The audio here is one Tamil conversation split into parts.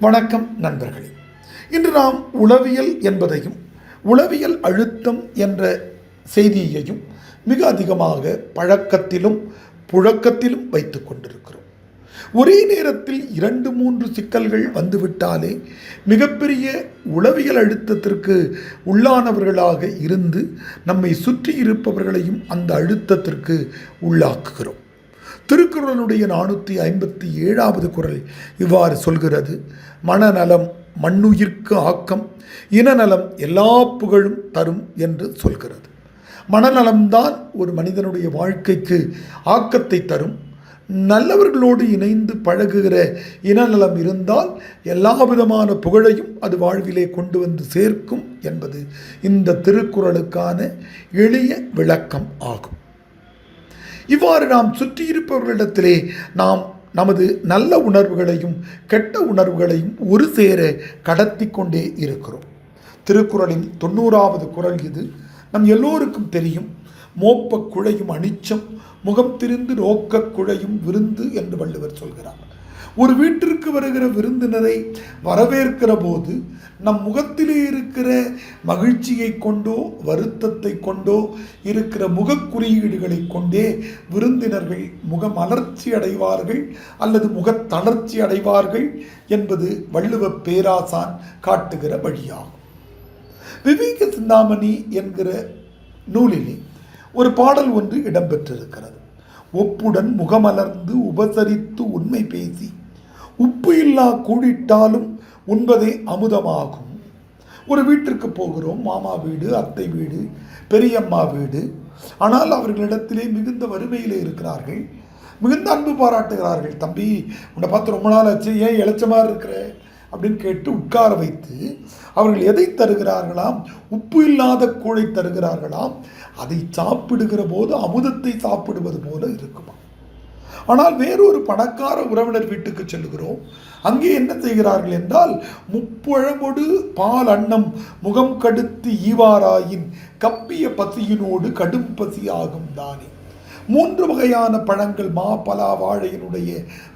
வணக்கம் நண்பர்களே. இன்று நாம் உளவியல் என்பதையும் உளவியல் அழுத்தம் என்ற செய்தியையும் மிக அதிகமாக பழக்கத்திலும் புழக்கத்திலும் வைத்து கொண்டிருக்கிறோம். ஒரே நேரத்தில் இரண்டு மூன்று சிக்கல்கள் வந்துவிட்டாலே மிகப்பெரிய உளவியல் அழுத்தத்திற்கு உள்ளானவர்களாக இருந்து நம்மை சுற்றி இருப்பவர்களையும் அந்த அழுத்தத்திற்கு உள்ளாக்குகிறோம். திருக்குறளுடைய நானூற்றி ஐம்பத்தி ஏழாவது குறள் இவ்வாறு சொல்கிறது மனநலம் மண்ணுயிர்க்கு ஆக்கம் இனநலம் எல்லா புகழும் தரும் என்று சொல்கிறது. மனநலம்தான் ஒரு மனிதனுடைய வாழ்க்கைக்கு ஆக்கத்தை தரும். நல்லவர்களோடு இணைந்து பழகுகிற இனநலம் இருந்தால் எல்லா விதமான புகழையும் அது வாழ்விலே கொண்டு வந்து சேர்க்கும் என்பது இந்த திருக்குறளுக்கான எளிய விளக்கம் ஆகும். இவ்வாறு நாம் சுற்றியிருப்பவர்களிடத்திலே நாம் நமது நல்ல உணர்வுகளையும் கெட்ட உணர்வுகளையும் ஒரு சேர கடத்தி கொண்டே இருக்கிறோம். திருக்குறளின் தொண்ணூறாவது குரல் இது. நம் எல்லோருக்கும் தெரியும் மோப்ப குழையும் அனிச்சம் முகம் திரிந்து நோக்க குழையும் விருந்து என்று வள்ளுவர் சொல்கிறார். ஒரு வீட்டிற்கு வருகிற விருந்தினரை வரவேற்கிற போது நம் முகத்திலே இருக்கிற மகிழ்ச்சியை கொண்டோ வருத்தத்தை கொண்டோ இருக்கிற முகக்குறியீடுகளை கொண்டே விருந்தினர்கள் முகமலர்ச்சி அடைவார்கள் அல்லது முகத்தளர்ச்சி அடைவார்கள் என்பது வள்ளுவ பேராசான் காட்டுகிற வழியாகும். விவேக சிந்தாமணி என்கிற நூலிலே ஒரு பாடல் ஒன்று இடம்பெற்றிருக்கிறது. ஒப்புடன் முகமலர்ந்து உபசரித்து உண்மை பேசி உப்பு இல்லா கூடிட்டாலும் உண்பதே அமுதமாகும். ஒரு வீட்டிற்கு போகிறோம் மாமா வீடு அத்தை வீடு பெரியம்மா வீடு. ஆனால் அவர்களிடத்திலே மிகுந்த வறுமையில் இருக்கிறார்கள். மிகுந்த அன்பு பாராட்டுகிறார்கள் தம்பி உன்னை பார்த்து ரொம்ப நாள் ஆச்சு ஏன் இளைச்சமாக இருக்கிற? அப்படின்னு கேட்டு உட்கார வைத்து அவர்கள் எதை தருகிறார்களாம்? உப்பு இல்லாத கூழை தருகிறார்களாம்? அதை சாப்பிடுகிற போது அமுதத்தை சாப்பிடுவது போல இருக்குமா? ஆனால் வேறொரு பணக்கார உறவினர் வீட்டுக்கு செல்கிறோம் அங்கே என்ன செய்கிறார்கள் என்றால் முப்பழமொடு பால் அன்னம் முகம் கடுத்து ஈவாராயின் கப்பிய பசியினோடு கடும் பசி ஆகும் தானே. மூன்று வகையான பழங்கள் மா பலா வாழையினுடைய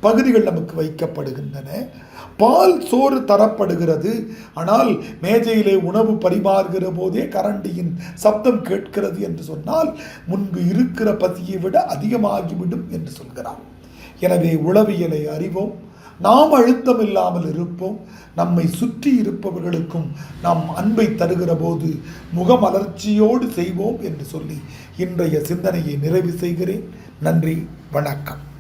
பகுதிகள் நமக்கு வைக்கப்படுகின்றன. பால் சோறு தரப்படுகிறது. ஆனால் மேஜையிலே உணவு பரிமாறுகிற போதே கரண்டியின் சப்தம் கேட்கிறது என்று சொன்னால் முன்பு இருக்கிற பசியை விட அதிகமாகிவிடும் என்று சொல்கிறார் எனவே உளவியலை அறிவோம். நாம் அழுத்தம் இல்லாமல் இருப்போம். நம்மை சுற்றி இருப்பவர்களுக்கும் நாம் அன்பை தருகிற போது முகமலர்ச்சியோடு செய்வோம் என்று சொல்லி இன்றைய சிந்தனையை நிறைவு செய்கிறேன். நன்றி வணக்கம்.